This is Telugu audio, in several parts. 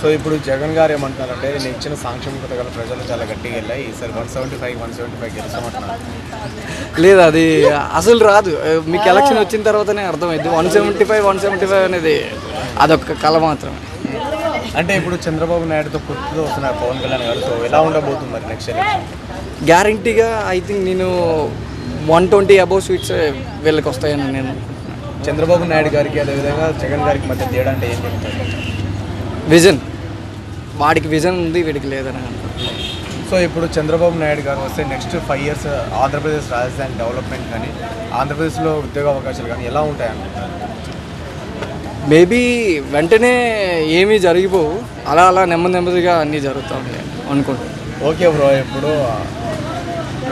సో ఇప్పుడు జగన్ గారు ఏమంటున్నారంటే నేను ఇచ్చిన సాంక్షేమ పథకాలు ప్రజలు చాలా గట్టిగా వెళ్ళాయి. ఈసారి one seventy five one seventy five గెలుస్తామంటున్నారు. లేదు అది అసలు రాదు. మీకు ఎలక్షన్ వచ్చిన తర్వాతనే అర్థమైంది one seventy five one seventy five అనేది అదొక కళ మాత్రమే. అంటే ఇప్పుడు చంద్రబాబు నాయుడుతో పొత్తుతో వస్తున్నారు పవన్ కళ్యాణ్ గారు. సో ఎలా ఉండబోతుంది మరి నెక్స్ట్ ఎలక్షన్ గ్యారంటీగా ఐ థింక్ నేను వన్ ట్వంటీ అబౌవ్ స్వీట్స్ వీళ్ళకి వస్తాయని నేను చంద్రబాబు నాయుడు గారికి అదేవిధంగా జగన్ గారికి మధ్య తేడా అంటే ఏం చెప్తారు? విజన్. వాడికి విజన్ ఉంది వీడికి లేదని అనుకుంటున్నాను. సో ఇప్పుడు చంద్రబాబు నాయుడు గారు వస్తే నెక్స్ట్ ఫైవ్ ఇయర్స్ ఆంధ్రప్రదేశ్ రాజధాని డెవలప్మెంట్ కానీ ఆంధ్రప్రదేశ్లో ఉద్యోగ అవకాశాలు కానీ ఎలా ఉంటాయి అనుకుంటున్నారు? మేబీ వెంటనే ఏమీ జరిగిపోవు. అలా అలా నెమ్మది నెమ్మదిగా అన్నీ జరుగుతూ ఉంటాయి అనుకుంటున్నాను. ఓకే బ్రో ఇప్పుడు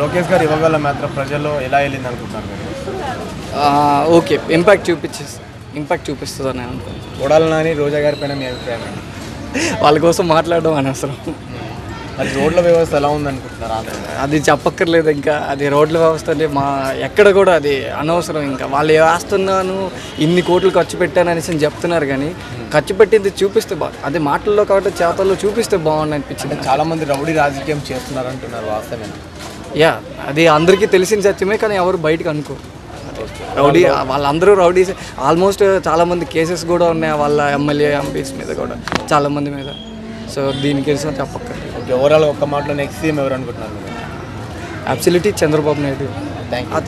లోకేష్ గారు ఇవ్వగల మాత్రం ప్రజల్లో ఎలా వెళ్ళింది అనుకుంటున్నారు ఓకే ఇంపాక్ట్ చూపించేసి ఇంపాక్ట్ చూపిస్తుందని నేను అనుకుంటున్నాను. కొడాలి నాని రోజా గారి పైన మీ అభిప్రాయం? వాళ్ళ కోసం మాట్లాడడం అనవసరం. మరి రోడ్ల వ్యవస్థ ఎలా ఉంది అనుకుంటున్నారు ఆంధ్రప్రదేశ్ అది చెప్పక్కర్లేదు ఇంకా. అది రోడ్ల వ్యవస్థ అంటే మా ఎక్కడ కూడా అది అనవసరం ఇంకా. వాళ్ళు వేస్తున్నాను ఇన్ని కోట్లు ఖర్చు పెట్టాను అనేసి చెప్తున్నారు కానీ ఖర్చు పెట్టింది చూపిస్తే బా అది మాటల్లో కాబట్టి చేతల్లో చూపిస్తే బాగుంది అనిపించింది. చాలా మంది రౌడీ రాజకీయం చేస్తున్నారు అంటున్నారు వాస్తవేనా యా అది అందరికీ తెలిసిన సత్యమే కానీ ఎవరు బయటకు అనుకో రౌడీ వాళ్ళందరూ రౌడీస్. ఆల్మోస్ట్ చాలామంది కేసెస్ కూడా ఉన్నాయి వాళ్ళ ఎమ్మెల్యే ఎంపీస్ మీద కూడా చాలామంది మీద. సో దీనికి తెలిసిన చెప్పక్కర్లేదు. ఓకే ఓవరాల్ ఒక్క మాటలో నెక్స్ట్ సీఎం ఎవరు అనుకుంటున్నారు మీరు? Absolutely Chandrababu Naidu. Thank you